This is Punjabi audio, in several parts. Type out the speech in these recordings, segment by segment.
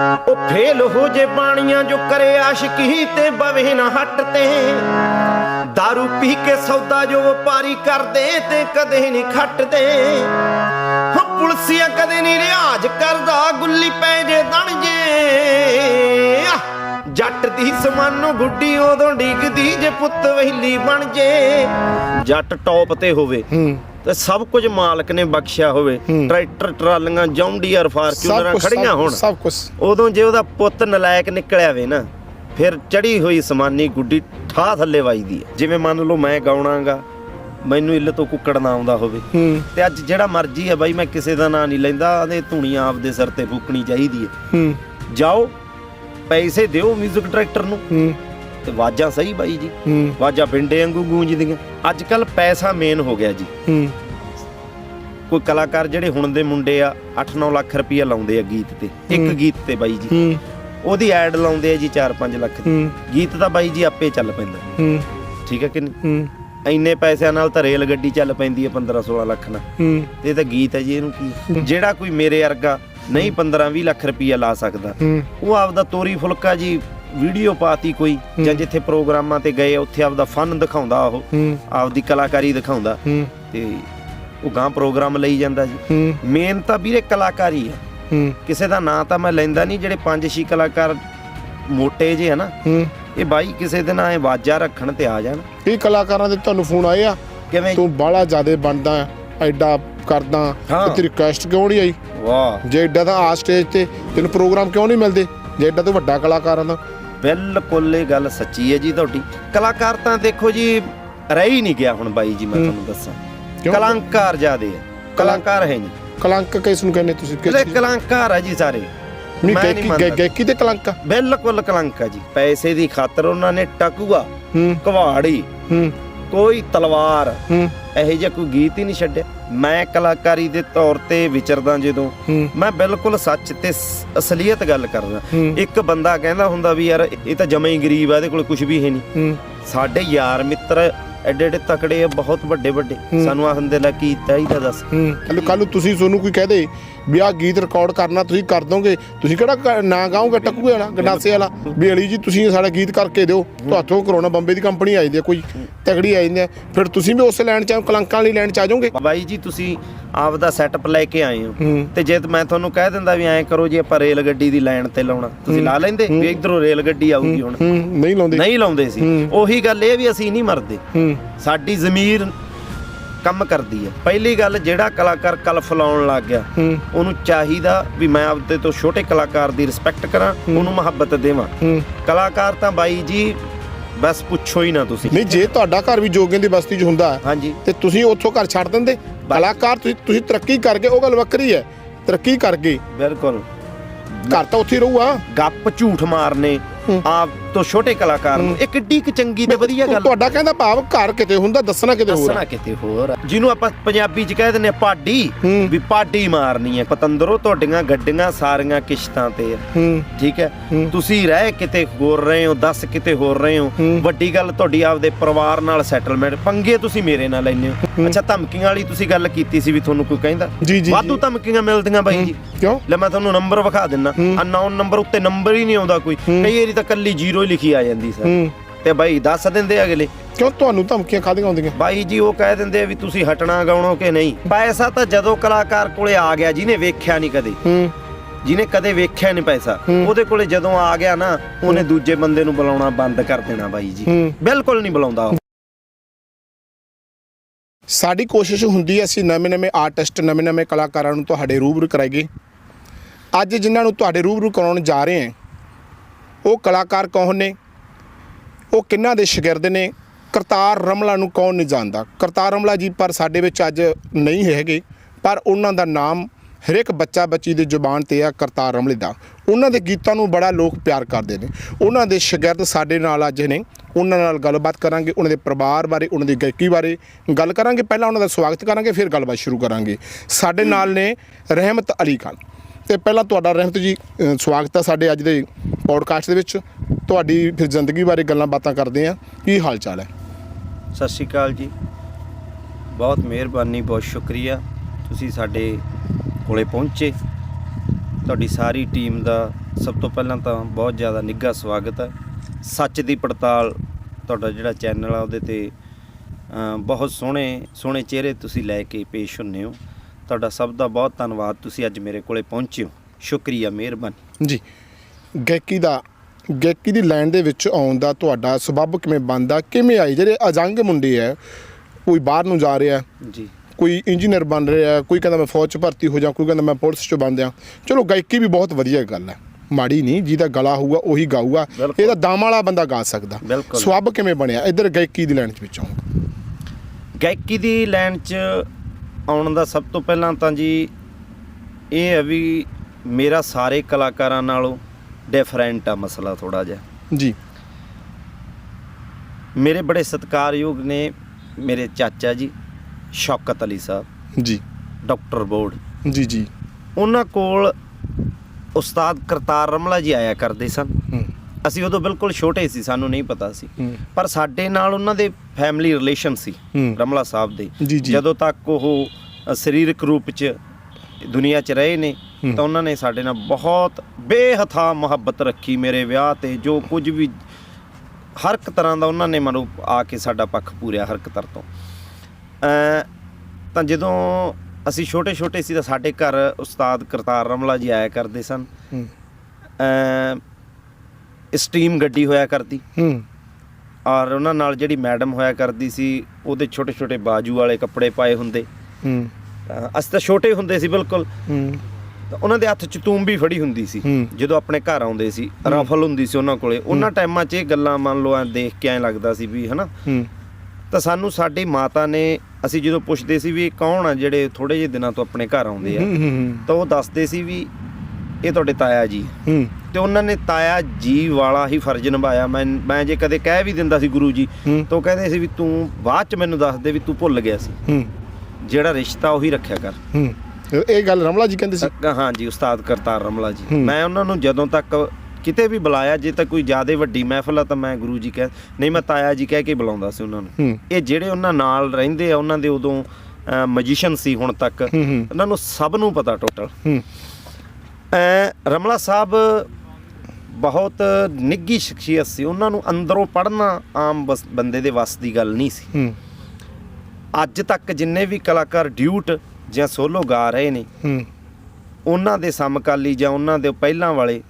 ਉਹ ਫੇਲ ਹੋ ਜੇ ਬਾਣੀਆਂ ਜੋ ਕਰੇ ਆਸ਼ਕੀ ਤੇ ਬਵੇ ਨਾ ਹੱਟ ਤੇ। दारू ਪੀ ਕੇ ਸੌਦਾ ਜੋ ਵਪਾਰੀ ਕਰਦੇ ਤੇ ਕਦੇ ਨਹੀਂ ਖੱਟਦੇ। ਹੋ, ਪੁਲਸੀਆ ਕਦੇ ਨਹੀਂ ਰਿਆਜ ਕਰਦਾ, ਗੁੱਲੀ ਪੈ ਜੇ ਦਣ ਜੇ। ਜੱਟ ਦੀ ਸਮਾਨੋ ਗੁੱਡੀ ਉਦੋਂ ਡਿੱਗਦੀ ਜੇ ਪੁੱਤ ਵਹਿਲੀ ਬਣ ਜੇ। ਜੱਟ ਟੌਪ ਤੇ ਹੋਵੇ। ਤੇ ਸਭ ਕੁਝ ਮਾਲਕ ਨੇ ਬਖਸ਼ਿਆ ਹੋਵੇ। ਟਰੈਕਟਰ ਟਰਾਲੀਆਂ ਜੌਂਡੀਅਰ ਫਾਰਚੂਨਰਾਂ ਖੜੀਆਂ ਹੋਣ। ਸਭ ਕੁਝ ਉਦੋਂ ਜੇ ਉਹਦਾ ਪੁੱਤ ਨਲਾਇਕ ਨਿਕਲਿਆ ਵੇ ਨਾ ਫਿਰ ਚੜੀ ਹੋਈ ਸਮਾਨੀ ਗੁੱਡੀ ਠਾ ਥੱਲੇ ਵੱਜਦੀ ਹੈ। ਜਿਵੇਂ ਮੰਨ ਲਓ ਮੈਂ ਗਾਉਣਾਗਾ ਮੈਨੂੰ ਇੱਲ ਤੋਂ ਕੁੱਕੜ ਨਾ ਆਉਂਦਾ ਹੋਵੇ। ਤੇ ਅੱਜ ਜਿਹੜਾ ਮਰਜ਼ੀ ਹੈ ਬਾਈ ਮੈਂ ਕਿਸੇ ਦਾ ਨਾਂ ਨਹੀਂ ਲੈਂਦਾ ਉਹਦੇ ਧੂਣੀਆਂ ਆਪਦੇ ਸਿਰ ਤੇ ਫੂਕਣੀ ਚਾਹੀਦੀ ਹੈ। ਜਾਓ ਪੈਸੇ ਦਿਓ 뮤직 ਡਾਇਰੈਕਟਰ ਨੂੰ ਤੇ ਵਾਜਾਂ ਸਹੀ ਬਾਈ ਜੀ। ਹੂੰ। ਵਾਜਾਂ ਪਿੰਡੇ ਵਾਂਗੂ ਗੂੰਜਦੀਆਂ। ਅੱਜ ਕੱਲ ਪੈਸਾ ਮੇਨ ਹੋ ਗਿਆ ਜੀ। ਹੂੰ। ਕੋਈ ਕਲਾਕਾਰ ਜਿਹੜੇ ਹੁਣ ਦੇ ਮੁੰਡੇ ਆ 8-9 ਲੱਖ ਰੁਪਈਆ ਲਾਉਂਦੇ ਆ ਗੀਤ ਤੇ। ਇੱਕ। ਗੀਤ ਤੇ ਬਾਈ ਜੀ। ਹੂੰ। ਉਹਦੀ ਐਡ ਲਾਉਂਦੇ ਆ ਜੀ 4-5 ਲੱਖ ਦੀ। ਗੀਤ ਤਾਂ ਬਾਈ ਜੀ ਆਪੇ ਚੱਲ ਪੈਂਦਾ। ਹੂੰ। ਠੀਕ ਹੈ ਕਿ ਨਹੀਂ? ਹੂੰ। ਇੰਨੇ ਪੈਸਿਆਂ ਨਾਲ ਤਾਂ ਰੇਲ ਗੱਡੀ ਚੱਲ ਪੈਂਦੀ ਹੈ 15-16 ਲੱਖ ਨਾਲ। ਹੂੰ। ਤੇ ਇਹ ਤਾਂ ਗੀਤ ਹੈ ਜੀ ਇਹਨੂੰ ਕੀ? ਜਿਹੜਾ ਕੋਈ ਮੇਰੇ ਵਰਗਾ ਨਹੀਂ 15-20 ਲੱਖ ਰੁਪਈਆ ਲਾ ਸਕਦਾ। ਉਹ ਆਪਦਾ ਤੋਰੀ ਫੁਲਕਾ ਜੀ ਵੀਡੀਓ ਪਾਤੀ ਕੋਈ ਜਾਂ। ਜਿੱਥੇ ਪ੍ਰੋਗਰਾਮਾਂ ਤੇ ਗਏ ਉੱਥੇ ਆਪਦਾ ਫਨ ਦਿਖਾਉਂਦਾ ਉਹ ਆਪਦੀ ਕਲਾਕਾਰੀ ਦਿਖਾਉਂਦਾ। ਤੇ ਉਹ ਗਾਂ ਪ੍ਰੋਗਰਾਮ ਲਈ ਜਾਂਦਾ ਜੀ। ਮੇਨ ਤਾਂ ਵੀਰੇ ਕਲਾਕਾਰੀ ਹੈ ਹੂੰ। ਕਿਸੇ ਦਾ ਨਾਂ ਤਾਂ ਮੈਂ ਲੈਂਦਾ ਨਹੀਂ ਜਿਹੜੇ ਪੰਜ ਛੇ ਕਲਾਕਾਰ ਮੋਟੇ ਜੇ ਹਨਾ ਇਹ ਬਾਈ ਕਿਸੇ ਦੇ ਨਾਂ ਇਹ ਵਾਜਾ ਰੱਖਣ ਤੇ ਆ ਜਾਣ। ਇਹ ਕਲਾਕਾਰਾਂ ਦੇ ਤੁਹਾਨੂੰ ਫੋਨ ਆਏ ਆ? ਕਿਵੇਂ? ਤੂੰ ਬਾਹਲਾ ਜ਼ਿਆਦਾ ਬਣਦਾ ਐਡਾ ਕਰਦਾ। ਤੇ ਰਿਕੁਐਸਟ ਕਿਉਂ ਨਹੀਂ ਆਈ? ਵਾਹ। ਜੇ ਐਡਾ ਤਾਂ ਆ ਸਟੇਜ ਤੇ ਤੈਨੂੰ ਪ੍ਰੋਗਰਾਮ ਕਿਉਂ ਨਹੀਂ ਮਿਲਦੇ? ਜੇ ਐਡਾ ਤੂੰ ਵੱਡਾ ਕਲਾਕਾਰਾਂ ਦਾ ਬਿਲਕੁਲ ਇਹ ਗੱਲ ਸੱਚੀ ਹੈ ਜੀ ਤੁਹਾਡੀ। ਕਲਾਕਾਰ ਤਾਂ ਦੇਖੋ ਜੀ ਰਹਿ ਹੀ ਨਹੀਂ ਗਿਆ ਹੁਣ ਬਾਈ ਜੀ ਮੈਂ। ਤੁਹਾਨੂੰ ਦੱਸਾਂ। ਕਲਾਕਾਰ ਜ਼ਿਆਦੇ ਹੈ। ਕਲਾਕਾਰ ਹੈ ਨਹੀਂ। ਕਲੰਕ ਕਿਸ ਨੂੰ ਕਹਿੰਦੇ ਤੁਸੀਂ ਕਿਸ? ਕਲਾਕਾਰ ਹੈ ਜੀ ਸਾਰੇ। ਨਹੀਂ ਗਾਇਕੀ। ਗਾਇਕੀ ਕਲੰਕ? ਬਿਲਕੁਲ ਕਲੰਕ ਹੈ ਜੀ। ਪੈਸੇ ਦੀ ਖਾਤਰ ਉਹਨਾਂ ਨੇ ਟਕੂਆ ਹੂੰ। ਕੁਹਾੜੀ ਹੂੰ। ਕੋਈ ਤਲਵਾਰ ਹੂੰ। ਇਹੋ ਜਿਹਾ ਕੋਈ ਗੀਤ ਹੀ ਨਹੀਂ ਛੱਡਿਆ। ਮੈਂ ਕਲਾਕਾਰੀ ਦੇ ਤੌਰ ਤੇ ਵਿਚਰਦਾ ਜਦੋਂ ਮੈਂ ਬਿਲਕੁਲ ਸੱਚ ਤੇ ਸ- ਅਸਲੀਅਤ ਗੱਲ ਕਰਦਾ। ਇੱਕ ਬੰਦਾ ਕਹਿੰਦਾ ਹੁੰਦਾ ਵੀ ਯਾਰ ਇਹ ਤਾਂ ਜਮਾ ਹੀ ਗਰੀਬ ਆ ਇਹਦੇ ਕੋਲ ਕੁਝ ਵੀ ਹੈ ਨਹੀਂ। ਹੂੰ। ਸਾਡੇ ਯਾਰ ਮਿੱਤਰ ਐਡੇ ਐਡੇ ਤਕੜੇ ਆ ਬਹੁਤ ਵੱਡੇ ਵੱਡੇ। ਸਾਨੂੰ ਆਖਦੇ ਲੈ ਕੀ ਚਾਹੀਦਾ ਦੱਸ। ਕੱਲ ਕੱਲ ਤੁਸੀਂ ਤੁਹਾਨੂੰ ਕੋਈ ਕਹਦੇ ਵੀ ਆਹ ਗੀਤ ਰਿਕਾਰਡ ਕਰਨਾ ਤੁਸੀਂ ਕਰ ਦੋਗੇ। ਤੁਸੀਂ ਕਿਹੜਾ ਨਾ ਗਾਓਗੇ? ਟੱਕੂਏ ਵਾਲਾ ਗੰਡਾਸੇ ਵਾਲਾ। ਵੀ ਅਲੀ ਜੀ ਤੁਸੀਂ ਸਾਡਾ ਗੀਤ ਕਰਕੇ ਦਿਓ। ਤੁਹਾਤੋਂ ਕਰੋਨਾ ਬੰਬੇ ਦੀ ਕੰਪਨੀ ਆ ਜਾਂਦੀ ਹੈ ਕੋਈ ਤਗੜੀ ਆ ਜਾਂਦੀ ਹੈ ਫਿਰ ਤੁਸੀਂ ਵੀ ਉਸੇ ਲਾਈਨ ਚ ਆਓ, ਕਲੰਕਾਂ ਵਾਲੀ ਲਾਈਨ ਚ ਆ ਜਾਓਗੇ? ਬਾਈ ਜੀ ਤੁਸੀਂ ਆਪਦਾ ਸੈਟਅਪ ਲੈ ਕੇ ਆਏ ਹੋ। ਤੇ ਜੇ ਮੈਂ ਤੁਹਾਨੂੰ ਕਹਿ ਦਿੰਦਾ ਵੀ ਐਂ ਕਰੋ ਜੀ ਆਪਾਂ ਰੇਲ ਗੱਡੀ ਦੀ ਲਾਈਨ ਤੇ ਲਾਉਣਾ। ਤੁਸੀਂ ਲਾ ਲੈਂਦੇ ਵੀ ਇਧਰੋਂ ਰੇਲ ਗੱਡੀ ਆਊਗੀ ਹੁਣ। ਨਹੀਂ ਲਾਉਂਦੇ। ਨਹੀਂ ਲਾਉਂਦੇ ਸੀ। ਉਹੀ ਗੱਲ ਇਹ ਵੀ ਅਸੀਂ ਨਹੀਂ ਮਰਦੇ। ਸਾਡੀ ਜ਼ਮੀਰ ਕੰਮ ਕਰਦੀ ਹੈ ਪਹਿਲੀ ਗੱਲ ਜਿਹੜਾ ਕਲਾਕਾਰ ਕਲ ਫਲਾਉਣ ਲੱਗ ਗਿਆ ਉਹਨੂੰ ਚਾਹੀਦਾ ਵੀ ਮੈਂ ਆਪਦੇ ਤੋਂ ਛੋਟੇ ਕਲਾਕਾਰ ਦੀ ਰਿਸਪੈਕਟ ਕਰਾਂ ਉਹਨੂੰ ਮੁਹੱਬਤ ਦੇਵਾਂ। ਕਲਾਕਾਰ ਤਾਂ ਬਾਈ ਜੀ ਬਸ ਪੁੱਛੋ ਹੀ ਨਾ ਤੁਸੀਂ। ਨਹੀਂ ਜੇ ਤੁਹਾਡਾ ਘਰ ਵੀ ਜੋਗਿਆਂ ਦੀ ਬਸਤੀ 'ਚ ਹੁੰਦਾ ਹੈ, ਹਾਂਜੀ। ਤੇ ਤੁਸੀਂ ਉੱਥੋਂ ਘਰ ਛੱਡ ਦਿੰਦੇ। ਕਲਾਕਾਰ ਤੁਸੀਂ ਤੁਸੀਂ ਤਰੱਕੀ ਕਰਕੇ ਉਹ ਗੱਲ ਵੱਖਰੀ ਹੈ। ਤਰੱਕੀ ਕਰਕੇ। ਬਿਲਕੁਲ। ਘਰ ਤਾਂ ਉੱਥੇ ਰਹੂਗਾ। ਗੱਪ ਝੂਠ ਮਾਰਨੇ। ਆਪ ਤੋਂ ਛੋਟੇ ਕਲਾਕਾਰ ਨੂੰ। ਇਹ ਕਿੱਡੀ ਕੁ ਚੰਗੀ ਤੇ ਵਧੀਆ ਗੱਲ ਤੁਹਾਡਾ ਕਹਿੰਦਾ ਭਾਵ ਘਰ ਕਿਤੇ ਹੁੰਦਾ ਦੱਸਣਾ ਕਿਤੇ ਹੋਰ ਦੱਸਣਾ। ਕਿਤੇ ਹੋਰ। ਜਿਹਨੂੰ ਆਪਾਂ ਪੰਜਾਬੀ ਚ ਕਹਿ ਦਿੰਦੇ ਆ ਪਾਡੀ ਵੀ ਪਾਡੀ ਮਾਰਨੀ ਹੈ ਪਤੰਦਰੋ ਤੁਹਾਡੀਆਂ ਗੱਡੀਆਂ ਸਾਰੀਆਂ ਕਿਸ਼ਤਾਂ ਤੇ ਠੀਕ ਹੈ। ਤੁਸੀਂ ਰਹਿ ਕਿਤੇ ਹੋਰ ਰਹੇ ਹੋ ਦੱਸ ਕਿਤੇ ਹੋਰ ਰਹੇ ਹੋ। ਵੱਡੀ ਗੱਲ ਤੁਹਾਡੀ ਆਪਦੇ ਪਰਿਵਾਰ ਨਾਲ ਸੈਟਲਮੈਂਟ ਪੰਗੇ ਤੁਸੀਂ ਮੇਰੇ ਨਾਲ ਲੈਂਦੇ ਹੋ ਅੱਛਾ ਧਮਕੀਆਂ ਵਾਲੀ ਤੁਸੀਂ ਗੱਲ ਕੀਤੀ ਸੀ ਵੀ ਤੁਹਾਨੂੰ ਕੋਈ ਕਹਿੰਦਾ ਵਾਧੂ। ਧਮਕੀਆਂ ਮਿਲਦੀਆਂ ਬਾਈ ਜੀ ਕਿਉਂ ਲੈ ਮੈਂ ਤੁਹਾਨੂੰ ਨੰਬਰ ਵਿਖਾ ਦਿੰਨਾ। ਅਨਨੋਨ ਨੰਬਰ ਉੱਤੇ ਨੰਬਰ ਹੀ ਨਹੀਂ ਆਉਂਦਾ ਕੋਈ। ਕਈ ਵਾਰੀ ਤਾਂ ਕੱਲੀ ਜ਼ੀਰੋ ਹੀ ਲਿਖੀ ਆ ਜਾਂਦੀ ਸਰ। ਹੂੰ। ਤੇ ਬਾਈ ਦੱਸ ਦਿੰਦੇ ਅਗਲੇ। ਕਿਉਂ ਤੁਹਾਨੂੰ ਧਮਕੀਆਂ ਖਾਦੀਆਂ ਆਉਂਦੀਆਂ? ਬਾਈ ਜੀ ਉਹ ਕਹਿ ਦਿੰਦੇ ਆ ਵੀ ਤੁਸੀਂ ਹਟਣਾ ਗਾਉਣੋ ਕਿ ਨਹੀਂ। ਪੈਸਾ ਤਾਂ ਜਦੋਂ ਕਲਾਕਾਰ ਕੋਲੇ ਆ ਗਿਆ ਜਿਹਨੇ ਵੇਖਿਆ ਨਹੀਂ ਕਦੇ। ਹੂੰ। ਜਿਹਨੇ ਕਦੇ ਵੇਖਿਆ ਨਹੀਂ ਪੈਸਾ। ਹੂੰ। ਉਹਦੇ ਕੋਲੇ ਜਦੋਂ ਆ ਗਿਆ ਨਾ ਉਹਨੇ ਦੂਜੇ ਬੰਦੇ ਨੂੰ ਬੁਲਾਉਣਾ ਬੰਦ ਕਰ ਦੇਣਾ ਬਾਈ ਜੀ। ਹੂੰ। ਬਿਲਕੁਲ ਨਹੀਂ ਬੁਲਾਉਂਦਾ ਉਹ। ਸਾਡੀ ਕੋਸ਼ਿਸ਼ ਹੁੰਦੀ ਹੈ ਅਸੀਂ ਨਵੇਂ-ਨਵੇਂ ਆਰਟਿਸਟ ਨਵੇਂ-ਨਵੇਂ ਕਲਾਕਾਰਾਂ ਨੂੰ ਤੁਹਾਡੇ ਰੂਬਰੂ ਕਰਾਈਏ। ਅੱਜ ਜਿਨ੍ਹਾਂ ਨੂੰ ਤੁਹਾਡੇ ਰੂਬਰੂ ਕਰਾਉਣ ਜਾ ਰਹੇ ਹਾਂ ਉਹ ਕਲਾਕਾਰ ਕੌਣ ਨੇ? ਉਹ ਕਿੰਨਾ ਦੇ ਸ਼ਾਗਿਰਦ ਨੇ? ਕਰਤਾਰ ਰਮਲਾ ਨੂੰ ਕੌਣ ਨਹੀਂ ਜਾਣਦਾ? ਕਰਤਾਰ ਰਮਲਾ ਜੀ ਪਰ ਸਾਡੇ ਵਿੱਚ ਅੱਜ ਨਹੀਂ ਹੈਗੇ, ਪਰ ਉਹਨਾਂ ਦਾ ਨਾਮ ਹਰੇਕ ਬੱਚਾ ਬੱਚੀ ਦੀ ਜ਼ੁਬਾਨ ਤੇ ਆ ਕਰਤਾਰ ਰਮਲੇ ਦਾ। ਉਹਨਾਂ ਦੇ ਗੀਤਾਂ ਨੂੰ ਬੜਾ ਲੋਕ ਪਿਆਰ ਕਰਦੇ ਨੇ। ਉਹਨਾਂ ਦੇ ਸ਼ਾਗਿਰਦ ਸਾਡੇ ਨਾਲ ਅੱਜ ਨੇ। ਉਹਨਾਂ ਨਾਲ ਗੱਲਬਾਤ ਕਰਾਂਗੇ, ਉਹਨਾਂ ਦੇ ਪਰਿਵਾਰ ਬਾਰੇ, ਉਹਨਾਂ ਦੀ ਗਾਇਕੀ ਬਾਰੇ ਗੱਲ ਕਰਾਂਗੇ। ਪਹਿਲਾਂ ਉਹਨਾਂ ਦਾ ਸਵਾਗਤ ਕਰਾਂਗੇ, ਫਿਰ ਗੱਲਬਾਤ ਸ਼ੁਰੂ ਕਰਾਂਗੇ। ਸਾਡੇ ਨਾਲ ਨੇ ਰਹਿਮਤ ਅਲੀ ਖਾਨ। ਤੇ ਪਹਿਲਾਂ ਤੁਹਾਡਾ ਰਹਿਮਤ ਜੀ ਸਵਾਗਤ ਹੈ ਸਾਡੇ ਅੱਜ ਦੇ ਪੌਡਕਾਸਟ ਦੇ ਵਿੱਚ। ਤੁਹਾਡੀ ਫਿਰ ਜ਼ਿੰਦਗੀ ਬਾਰੇ ਗੱਲਾਂ ਬਾਤਾਂ ਕਰਦੇ ਆ। ਕੀ ਹਾਲ ਚਾਲ ਹੈ? ਸਤਿ ਸ਼੍ਰੀ ਅਕਾਲ ਜੀ। ਬਹੁਤ ਮਿਹਰਬਾਨੀ, ਬਹੁਤ ਸ਼ੁਕਰੀਆ। ਤੁਸੀਂ ਸਾਡੇ ਕੋਲੇ ਪਹੁੰਚੇ। ਤੁਹਾਡੀ ਸਾਰੀ ਟੀਮ ਦਾ ਸਭ ਤੋਂ ਪਹਿਲਾਂ ਤਾਂ ਬਹੁਤ ਜ਼ਿਆਦਾ ਨਿੱਘਾ ਸਵਾਗਤ ਹੈ। ਸੱਚ ਦੀ ਪੜਤਾਲ ਤੁਹਾਡਾ ਜਿਹੜਾ ਚੈਨਲ ਆ, ਉਹਦੇ ਤੇ ਬਹੁਤ ਸੋਹਣੇ ਸੋਹਣੇ ਚਿਹਰੇ ਤੁਸੀਂ ਲੈ ਕੇ ਪੇਸ਼ ਹੁੰਨੇ ਹੋ। ਤੁਹਾਡਾ ਸਭ ਦਾ ਬਹੁਤ ਧੰਨਵਾਦ ਤੁਸੀਂ ਅੱਜ ਮੇਰੇ ਕੋਲੇ ਪਹੁੰਚੇ ਹੋ। ਸ਼ੁਕਰੀਆ ਮਿਹਰਬਾਨੀ। ਜੀ ਗਾਇਕੀ ਦਾ ਗਾਇਕੀ ਦੀ ਲਾਈਨ ਦੇ ਵਿੱਚ ਆਉਣ ਦਾ ਤੁਹਾਡਾ ਸਬੱਬ ਕਿਵੇਂ ਬਣਦਾ ਕਿਵੇਂ ਆਈ? ਜਿਹੜੇ ਅਜੰਗ ਮੁੰਡੇ ਆ ਕੋਈ ਬਾਹਰ ਨੂੰ ਜਾ ਰਿਹਾ ਜੀ। ਕੋਈ ਇੰਜੀਨੀਅਰ ਬਣ ਰਿਹਾ ਕੋਈ ਕਹਿੰਦਾ ਮੈਂ ਫੌਜ 'ਚ ਭਰਤੀ ਹੋ ਜਾ ਕੋਈ ਕਹਿੰਦਾ ਮੈਂ ਪੁਲਿਸ 'ਚ ਬਣ ਚਲੋ ਗਾਇਕੀ ਵੀ ਬਹੁਤ ਵਧੀਆ ਗੱਲ ਹੈ। ਮਾੜੀ ਨਹੀਂ ਜਿਹਦਾ ਗਲਾ ਹੋਊਗਾ ਉਹੀ ਗਾਊਗਾ। ਇਹਦਾ ਦਮ ਵਾਲਾ ਬੰਦਾ ਗਾ ਸਕਦਾ। ਸਵੱਬ ਕਿਵੇਂ ਬਣਿਆ? ਇੱਧਰ ਗਾਇਕੀ ਦੀ ਲਾਈਨ 'ਚ ਵਿੱਚ ਆਉਂਗਾ। ਗਾਇਕੀ ਦੀ ਲਾਈਨ 'ਚ ਆਉਣ ਦਾ ਸਭ ਤੋਂ ਪਹਿਲਾਂ ਤਾਂ ਜੀ ਇਹ ਹੈ ਵੀ ਮੇਰਾ ਸਾਰੇ ਕਲਾਕਾਰਾਂ ਨਾਲੋਂ ਡਿਫਰੈਂਟ ਆ ਮਸਲਾ ਥੋੜਾ ਜਿਹਾ। ਜੀ। ਮੇਰੇ ਬੜੇ ਸਤਿਕਾਰਯੋਗ ਨੇ ਮੇਰੇ ਚਾਚਾ ਜੀ ਸ਼ੌਕਤ ਅਲੀ ਸਾਹਿਬ। ਜੀ। Doctor board. ਜੀ ਜੀ। ਉਹਨਾਂ ਕੋਲ ਉਸਤਾਦ ਕਰਤਾਰ ਰਮਲਾ ਜੀ ਆਇਆ ਕਰਦੇ ਸਨ। ਅਸੀਂ ਉਦੋਂ ਬਿਲਕੁਲ ਛੋਟੇ ਸੀ ਸਾਨੂੰ ਨਹੀਂ ਪਤਾ ਸੀ। ਪਰ ਸਾਡੇ ਨਾਲ ਉਹਨਾਂ ਦੇ ਫੈਮਿਲੀ ਰਿਲੇਸ਼ਨ ਸੀ। ਰਮਲਾ ਸਾਹਿਬ ਦੇ। ਜਦੋਂ ਤੱਕ ਉਹ ਸਰੀਰਕ ਰੂਪ 'ਚ ਦੁਨੀਆ 'ਚ ਰਹੇ ਨੇ। ਤਾਂ ਉਹਨਾਂ ਨੇ ਸਾਡੇ ਨਾਲ ਬਹੁਤ ਬੇਹਥਾ ਮੁਹੱਬਤ ਰੱਖੀ ਮੇਰੇ ਵਿਆਹ ਤੇ ਜੋ ਕੁਝ ਵੀ ਹਰ ਇੱਕ ਤਰ੍ਹਾਂ ਦਾ ਉਹਨਾਂ ਨੇ ਮੈਨੂੰ ਆ ਕੇ ਸਾਡਾ ਪੱਖ ਪੂਰਿਆ ਹਰ ਇੱਕ ਤਰ੍ਹਾਂ ਤੋਂ ਅ, ਤਾਂ ਜਦੋਂ ਅਸੀਂ ਛੋਟੇ ਛੋਟੇ ਸੀ ਤਾਂ ਸਾਡੇ ਘਰ ਉਸਤਾਦ ਕਰਤਾਰ ਰਮਲਾ ਜੀ ਆਇਆ ਕਰਦੇ ਸਨ ਸਟੀਮ ਗੱਡੀ ਹੋਇਆ ਕਰਦੀ। ਹੂੰ। ਔਰ ਉਹਨਾਂ ਨਾਲ ਜਿਹੜੀ ਮੈਡਮ ਹੋਇਆ ਕਰਦੀ ਸੀ ਉਹਦੇ ਛੋਟੇ ਛੋਟੇ ਬਾਜੂ ਵਾਲੇ ਕੱਪੜੇ ਪਾਏ ਹੁੰਦੇ। ਹੂੰ। ਅਸੀਂ ਤਾਂ ਛੋਟੇ ਹੁੰਦੇ ਸੀ ਬਿਲਕੁਲ। ਹੂੰ। ਤਾਂ ਉਹਨਾਂ ਦੇ ਹੱਥ 'ਚ ਤੂੰਬੀ ਫੜੀ ਹੁੰਦੀ ਸੀ। ਜਦੋਂ ਆਪਣੇ ਘਰ ਆਉਂਦੇ ਸੀ ਰਫਲ ਹੁੰਦੀ ਸੀ ਉਹਨਾਂ ਕੋਲੇ। ਉਹਨਾਂ ਟਾਈਮਾਂ 'ਚ ਇਹ ਗੱਲਾਂ ਮੰਨ ਲਓ ਐ ਦੇਖ ਕੇ ਐ ਲੱਗਦਾ ਸੀ ਵੀ ਹਨਾ? ਤਾਂ ਸਾਨੂੰ ਸਾਡੀ ਮਾਤਾ ਨੇ ਅਸੀਂ ਜਦੋਂ ਪੁੱਛਦੇ ਸੀ ਵੀ ਇਹ ਕੌਣ ਆ ਜਿਹੜੇ ਥੋੜੇ ਜਿਹੇ ਦਿਨਾਂ ਤੋਂ ਆਪਣੇ ਘਰ ਆਉਂਦੇ ਆ ਤਾਂ ਉਹ ਦੱਸਦੇ ਸੀ ਵੀ ਇਹ ਤੁਹਾਡੇ ਤਾਇਆ ਜੀ। ਹੂੰ। ਤੇ ਉਹਨਾਂ ਨੇ ਤਾਇਆ ਜੀ ਵਾਲਾ ਹੀ ਫਰਜ਼ ਨਿਭਾਇਆ। ਮੈਂ ਮੈਂ ਜੇ ਕਦੇ ਕਹਿ ਵੀ ਦਿੰਦਾ ਸੀ ਗੁਰੂ ਜੀ। ਤਾਂ ਕਹਿੰਦੇ ਸੀ ਵੀ ਤੂੰ ਬਾਅਦ ਚ ਮੈਨੂੰ ਦੱਸ ਦੇ ਵੀ ਤੂੰ ਭੁੱਲ ਗਿਆ ਸੀ। ਜਿਹੜਾ ਰਿਸ਼ਤਾ ਉਹੀ ਰੱਖਿਆ ਕਰ। ਇਹ ਗੱਲ ਰਮਲਾ ਜੀ ਕਹਿੰਦੇ ਸੀ। ਹਾਂ ਜੀ ਉਸਤਾਦ ਕਰਤਾਰ ਰਮਲਾ ਜੀ। ਮੈਂ ਉਹਨਾਂ ਨੂੰ ਜਦੋਂ ਤੱਕ ਕਿਤੇ ਵੀ ਬੁਲਾਇਆ ਜੇ ਤਾਂ ਕੋਈ ਜ਼ਿਆਦਾ ਵੱਡੀ ਮਹਿਫਲ ਆ ਤਾਂ ਮੈਂ ਗੁਰੂ ਜੀ ਕਹਿ ਨਹੀਂ ਮੈਂ ਤਾਇਆ ਜੀ ਕਹਿ ਕੇ ਬੁਲਾਉਂਦਾ ਸੀ ਉਹਨਾਂ ਨੂੰ। ਇਹ ਜਿਹੜੇ ਉਹਨਾਂ ਨਾਲ ਰਹਿੰਦੇ ਆ ਉਹਨਾਂ ਦੇ ਉਦੋਂ ਮੈਜੀਸ਼ੀਅਨ ਸੀ ਹੁਣ ਤੱਕ। ਉਹਨਾਂ ਨੂੰ ਸਭ ਨੂੰ ਪਤਾ ਟੋਟਲ ਅ, ਰਮਲਾ ਸਾਹਿਬ ਬਹੁਤ ਨਿੱਗੀ ਸ਼ਖਸੀਅਤ ਸੀ। ਉਹਨਾਂ ਨੂੰ ਅੰਦਰੋਂ ਪੜ੍ਹਨਾ ਆਮ ਬੰਦੇ ਦੇ ਵੱਸ ਦੀ ਗੱਲ ਨਹੀਂ ਸੀ। ਅੱਜ ਤੱਕ ਜਿੰਨੇ ਵੀ ਕਲਾਕਾਰ ਡਿਊਟ ਜਾਂ ਸੋਲੋ ਗਾ ਰਹੇ ਨੇ ਉਹਨਾਂ ਦੇ ਸਮਕਾਲੀ ਜਾਂ ਉਹਨਾਂ ਦੇ ਪਹਿਲਾਂ ਵਾਲੇ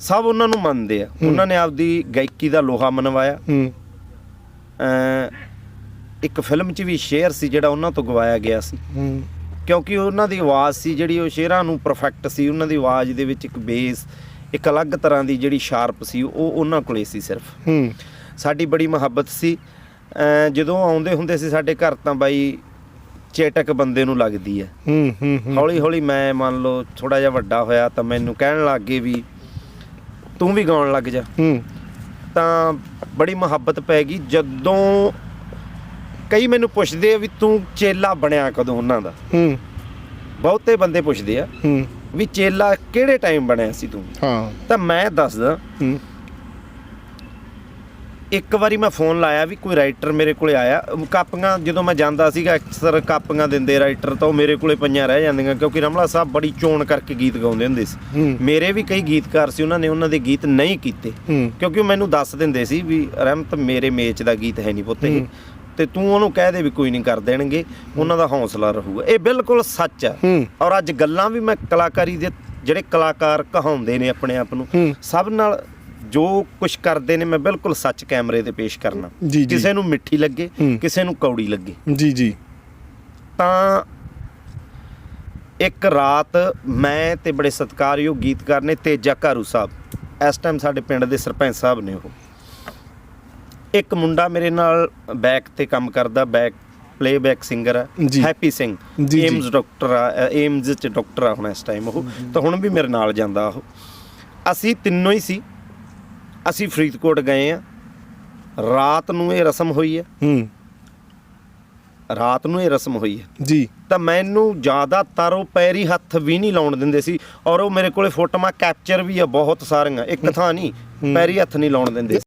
ਸਭ ਉਹਨਾਂ ਨੂੰ ਮੰਨਦੇ ਆ। ਉਹਨਾਂ ਨੇ ਆਪਦੀ ਗਾਇਕੀ ਦਾ ਲੋਹਾ ਮਨਵਾਇਆ। ਇੱਕ ਫਿਲਮ 'ਚ ਵੀ ਸ਼ੇਅਰ ਸੀ ਜਿਹੜਾ ਉਹਨਾਂ ਤੋਂ ਗਵਾਇਆ ਗਿਆ ਸੀ। ਕਿਉਂਕਿ ਉਹਨਾਂ ਦੀ ਆਵਾਜ਼ ਸੀ ਜਿਹੜੀ ਉਹ ਸ਼ੇਰਾਂ ਨੂੰ ਪਰਫੈਕਟ ਸੀ। ਉਹਨਾਂ ਦੀ ਆਵਾਜ਼ ਦੇ ਵਿੱਚ ਇੱਕ ਬੇਸ ਇੱਕ ਅਲੱਗ ਤਰ੍ਹਾਂ ਦੀ ਜਿਹੜੀ ਸ਼ਾਰਪ ਸੀ ਉਹ ਉਹਨਾਂ ਕੋਲੇ ਸੀ ਸਿਰਫ। ਹੂੰ। ਸਾਡੀ ਬੜੀ ਮੁਹੱਬਤ ਸੀ। ਜਦੋਂ ਆਉਂਦੇ ਹੁੰਦੇ ਸੀ ਸਾਡੇ ਘਰ ਤਾਂ ਬਾਈ ਚੇਟਕ ਬੰਦੇ ਨੂੰ ਲੱਗਦੀ ਹੈ। ਹੂੰ ਹੂੰ ਹੂੰ। ਹੌਲੀ ਹੌਲੀ ਮੈਂ ਮੰਨ ਲਓ ਥੋੜਾ ਜਿਹਾ ਵੱਡਾ ਹੋਇਆ ਤਾਂ ਮੈਨੂੰ ਕਹਿਣ ਲੱਗ ਗਏ ਵੀ ਤੂੰ ਵੀ ਗਾਉਣ ਲੱਗ ਜਾ। ਹੂੰ। ਤਾਂ ਬੜੀ ਮੁਹੱਬਤ ਪੈ ਗਈ। ਜਦੋਂ ਕਈ ਮੈਨੂੰ ਪੁੱਛਦੇ ਆ ਵੀ ਤੂੰ ਚੇਲਾ ਬਣਿਆ ਕਦੋਂ ਉਹਨਾਂ ਦਾ? ਹੂੰ। ਬਹੁਤੇ ਬੰਦੇ ਪੁੱਛਦੇ ਆ। ਹੂੰ। ਵੀ ਚੇਲਾ ਕਿਹੜੇ ਟਾਈਮ ਬਣਿਆ ਸੀ ਤੂੰ? ਹਾਂ। ਤਾਂ ਮੈਂ ਦੱਸਦਾ। ਹੂੰ। ਇੱਕ ਵਾਰੀ ਮੈਂ ਫੋਨ ਲਾਇਆ ਵੀ ਕੋਈ ਰਾਈਟਰ ਮੇਰੇ ਕੋਲੇ ਆਇਆ। ਕਾਪੀਆਂ ਜਦੋਂ ਮੈਂ ਜਾਂਦਾ ਸੀਗਾ ਅਕਸਰ ਕਾਪੀਆਂ ਦਿੰਦੇ ਰਾਈਟਰ ਤਾਂ ਉਹ ਮੇਰੇ ਕੋਲੇ ਪਈਆਂ ਰਹਿ ਜਾਂਦੀਆਂ ਕਿਉਂਕਿ ਰਮਲਾ ਸਾਹਿਬ ਬੜੀ ਚੋਣ ਕਰਕੇ ਗੀਤ ਗਾਉਂਦੇ ਹੁੰਦੇ ਸੀ। ਮੇਰੇ ਵੀ ਕਈ ਗੀਤਕਾਰ ਸੀ ਉਹਨਾਂ ਨੇ ਉਹਨਾਂ ਦੇ ਗੀਤ ਨਹੀਂ ਕੀਤੇ। ਕਿਉਂਕਿ ਉਹ ਮੈਨੂੰ ਦੱਸ ਦਿੰਦੇ ਸੀ ਵੀ ਰਹਿਮਤ ਮੇਰੇ ਮੇਚ ਦਾ ਗੀਤ ਹੈ ਨਹੀਂ ਪੁੱਤ ਇਹ। ਤੇ ਤੂੰ ਉਹਨੂੰ ਕਹਿ ਦੇ ਵੀ ਕੋਈ ਨਹੀਂ ਕਰ ਦੇਣਗੇ ਉਹਨਾਂ ਦਾ ਹੌਸਲਾ ਰਹੂਗਾ। ਇਹ ਬਿਲਕੁਲ ਸੱਚ ਹੈ। ਔਰ ਅੱਜ ਗੱਲਾਂ ਵੀ ਮੈਂ ਕਲਾਕਾਰੀ ਦੇ ਜਿਹੜੇ ਕਲਾਕਾਰ ਕਹਾਉਂਦੇ ਨੇ ਆਪਣੇ ਆਪ ਨੂੰ। ਸਭ ਨਾਲ ਜੋ ਕੁਝ ਕਰਦੇ ਨੇ ਮੈਂ ਬਿਲਕੁਲ ਸੱਚ ਕੈਮਰੇ ਤੇ ਪੇਸ਼ ਕਰਨਾ। ਕਿਸੇ ਨੂੰ ਮਿੱਠੀ ਲੱਗੇ। ਕਿਸੇ ਨੂੰ ਕੌੜੀ ਲੱਗੇ। ਜੀ ਜੀ। ਤਾਂ ਇੱਕ ਰਾਤ ਮੈਂ ਤੇ ਬੜੇ ਸਤਿਕਾਰਯੋਗ ਗੀਤਕਾਰ ਨੇ ਤੇਜਾ ਘਾਰੂ ਸਾਹਿਬ ਇਸ ਟਾਈਮ ਸਾਡੇ ਪਿੰਡ ਦੇ ਸਰਪੰਚ ਸਾਹਿਬ ਨੇ ਉਹ। ਇੱਕ ਮੁੰਡਾ ਮੇਰੇ ਨਾਲ ਬੈਕ ਤੇ ਕੰਮ ਕਰਦਾ ਬੈਕ ਪਲੇਬੈਕ ਸਿੰਗਰ ਹੈ ਜੀ। ਹੈਪੀ ਸਿੰਘ ਜੀ, ਜੀ। ਏਮਸ ਡਾਕਟਰ ਆ ਏਮਸ ਚ ਡਾਕਟਰ ਆ ਹੁਣ ਇਸ ਟਾਈਮ ਉਹ। ਤਾਂ ਹੁਣ ਵੀ ਮੇਰੇ ਨਾਲ ਜਾਂਦਾ ਉਹ। ਅਸੀਂ ਤਿੰਨੋਂ ਹੀ ਸੀ। ਅਸੀਂ ਫਰੀਦਕੋਟ ਗਏ ਆ। ਰਾਤ ਨੂੰ ਇਹ ਰਸਮ ਹੋਈ ਹੈ ਹੂੰ। ਰਾਤ ਨੂੰ ਇਹ ਰਸਮ ਹੋਈ ਹੈ ਜੀ। ਤਾਂ ਮੈਨੂੰ ਜ਼ਿਆਦਾਤਰ ਉਹ ਪੈਰੀ ਹੱਥ ਵੀ ਨਹੀਂ ਲਾਉਣ ਦਿੰਦੇ ਸੀ। ਔਰ ਉਹ ਮੇਰੇ ਕੋਲੇ ਫੋਟੋਆਂ ਕੈਪਚਰ ਵੀ ਆ ਬਹੁਤ ਸਾਰੀਆਂ। ਇੱਕ ਥਾਂ ਨਹੀਂ ਪੈਰੀ ਹੱਥ ਨਹੀਂ ਲਾਉਣ ਦਿੰਦੇ